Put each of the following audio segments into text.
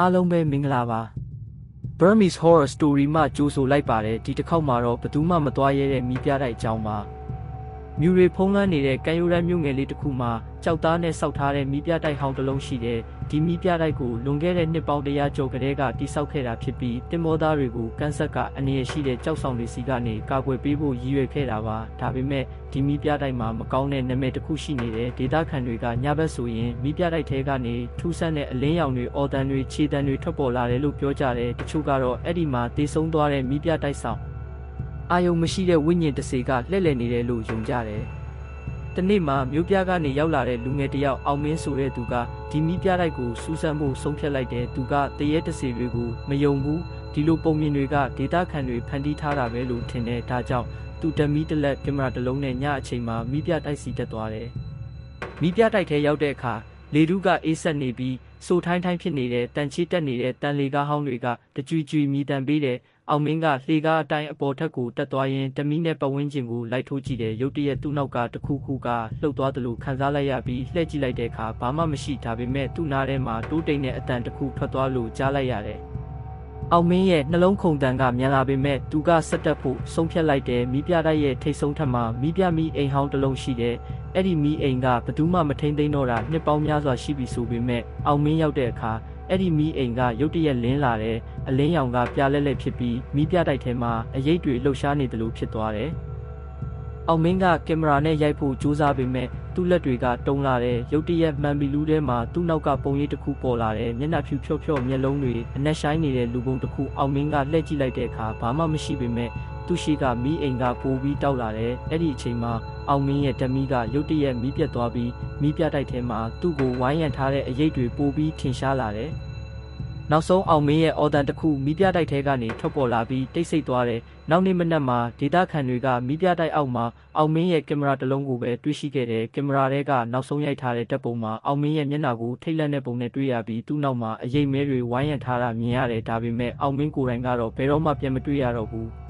အားလုံးပဲမင်္ဂလာပါ Burmese Horror Story မှကြိုးဆိုလိုက်ပါတယ်ဒီတစ်ခေါက်မှာတော့ဘယ်သူမှမသွားရဲတဲ့မိပြတိုက်အကြောင်းပါ မြူရီဖုံးလွှမ်းနေတဲ့ကံရိုးရမ်းမြို့ငယ်လေးတစ်ခုမှာကြောက်သားနဲ့စောက်ထားတဲ့မိပြတိုက်ဟောင်းတစ်လုံးရှိတယ်ဒီမိပြတိုက်ကိုလွန်ခဲ့တဲ့နှစ်ပေါင်းတရာကျော်ကတည်းကတိစောက်ခဲ့တာဖြစ်ပြီးတင်မောသားတွေကိုကန်ဆတ်ကအနေရရှိတဲ့ကြောက်ဆောင်တွေစီကနေကာကွယ်ပေးဖို့ရည်ရွယ်ခဲ့တာပါဒါပေမဲ့ဒီမိပြတိုက်မှာမကောင်းတဲ့နာမည်တစ်ခုရှိနေတယ်ဒေတာခန်တွေကညဘက်ဆိုရင်မိပြတိုက်ထဲကနေထူးဆန်းတဲ့အလင်းရောင်တွေအော်တန်တွေခြေတံတွေထွက်ပေါ်လာတယ်လို့ပြောကြတယ်တချို့ကတော့အဲ့ဒီမှာတေဆုံးသွားတဲ့မိပြတိုက်ဆောင် အာယုံမရှိတဲ့ဝိညာဉ်တစ်စေကလှည့်လည်နေတယ်လို့ယုံကြတယ်။တနေ့မှာမြို့ပြကနေရောက်လာတဲ့လူငယ်တစ်ယောက်အောင်မင်းဆိုတဲ့သူကဒီမိပြတိုက်ကိုစူးစမ်းဖို့ဆုံးဖြတ်လိုက်တယ်။သူကတရေတစေတွေကိုမယုံဘူး။ဒီလိုပုံမြင်တွေကဒေတာခန်တွေဖန်တီးထားတာပဲလို့ထင်တယ်။ဒါကြောင့်သူတမီတစ်လက်ကင်မရာတစ်လုံးနဲ့ညအချိန်မှာမိပြတိုက်စီတက်သွားတယ်။မိပြတိုက်ထဲရောက်တဲ့အခါ လေတူးကအေးဆက်နေပြီးစိုးထိုင်းထိုင်းဖြစ်နေတဲ့တန်ချီတက်နေတဲ့တန်လေကားဟောင်းတွေကတကြွကြွမြည်တံပေးတယ်။အောင်မင်းကလှေကားအတိုင်းအပေါ်ထက်ကိုတက်သွားရင်တမီနဲ့ပဝင်းကျင်ကိုလိုက်ထိုးကြည့်တယ်ရုတ်တရက်သူ့နောက်ကတခုခုကလှုပ်သွားတယ်လို့ခံစားလိုက်ရပြီးလှည့်ကြည့်လိုက်တဲ့အခါဘာမှမရှိဒါပေမဲ့သူ့နားထဲမှာတိုးတိမ်တဲ့အတန်တစ်ခုထွက်သွားလို့ကြားလိုက်ရတယ်။ အောင်မင်းရဲ့နှလုံးခုန်တန်ကမြန်လာပေမဲ့သူကဆက်တက်ဖို့ဆုံးဖြတ်လိုက်တယ်မိပြတိုက်ရဲ့ထိတ်ဆုံးထက်မှာမိပြမိအိမ်ဟောင်းတစ်လုံးရှိတယ်အဲ့ဒီမိအိမ်ကဘယ်သူမှမထိန်သိမ်းတော့တာနှစ်ပေါင်းများစွာရှိပြီဆိုပေမဲ့အောင်မင်းရောက်တဲ့အခါအဲ့ဒီမီးအိမ်ကရုတ်တရက်လင်းလာတယ်အလင်းရောင်ကပြလဲလဲဖြစ်ပြီးမီးပြတိုက်ထဲမှာအရိပ်တွေလှုပ်ရှားနေတယ်လို့ဖြစ်သွားတယ်။ အောင်မင်းကကင်မရာနဲ့ရိုက်ဖို့ကြိုးစားပေမဲ့သူ့လက်တွေကတုံးလာတယ်ရုတ်တရက်မှန်ဘီလူးထဲမှာသူ့နောက်ကပုံရိပ်တစ်ခုပေါ်လာတယ်မျက်နှာဖြူဖြော့ဖြော့မျက်လုံးတွေအနက်ရှိုင်းနေတဲ့လူပုံတစ်ခုအောင်မင်းကလှည့်ကြည့်လိုက်တဲ့အခါဘာမှမရှိပေမဲ့သူ့ရှိကမီးအိမ်ကပိုးပြီးတောက်လာတယ်အဲ့ဒီအချိန်မှာအောင်မင်းရဲ့ဓမီကရုတ်တရက်မီးပြတ်သွားပြီးမီးပြတိုက်ထဲမှာသူ့ကိုဝိုင်းရံထားတဲ့အရိပ်တွေပိုးပြီးထင်ရှားလာတယ် နောက်ဆုံးအောင်မင်းရဲ့အော်တန်တစ်ခုမိပြတိုက်ထဲကနေထွက်ပေါ်လာပြီးတိတ်ဆိတ်သွားတယ်။နောက်နေ့မနက်မှာဒေတာခန်တွေကမိပြတိုက်အောက်မှာအောင်မင်းရဲ့ကင်မရာတစ်လုံးကိုပဲတွေ့ရှိခဲ့တယ်။ကင်မရာထဲကနောက်ဆုံးရိုက်ထားတဲ့တပ်ပုံမှာအောင်မင်းရဲ့မျက်နှာကိုထိတ်လန့်တဲ့ပုံနဲ့တွေ့ရပြီးသူ့နောက်မှာအရေးမဲတွေဝိုင်းရံထားတာမြင်ရတယ်။ဒါပေမဲ့အောင်မင်းကိုယ်တိုင်ကတော့ဘယ်တော့မှပြန်မတွေ့ရတော့ဘူး။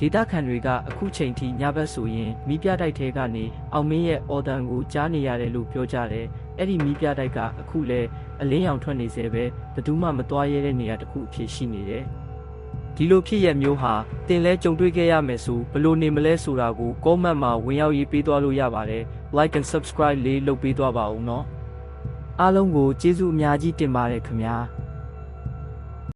ဒေတာခန်တွေကအခုချိန်ထိညဘက်ဆိုရင်မိပြတိုက်ထဲကနေအောင်မင်းရဲ့အော်တန်ကိုကြားနေရတယ်လို့ပြောကြတယ်။အဲ့ဒီမိပြတိုက်ကအခုလဲအလင်းရောင်ထွက်နေစေပဲဘယ်သူမှမသွားရဲတဲ့နေရာတစ်ခုအဖြစ်ရှိနေတယ်။ဒီလိုဖြစ်ရမျိုးဟာတင်လဲကြုံတွေ့ခဲ့ရမယ်ဆိုဘယ်လိုနေမလဲဆိုတာကို comment မှာဝင်ရောက်ရေးပေးသွားလို့ရပါတယ်။ like and subscribe လေးလုပ်ပေးသွားပါဦးနော်။အားလုံးကိုကျေးဇူးအများကြီးတင်ပါတယ်ခင်ဗျာ။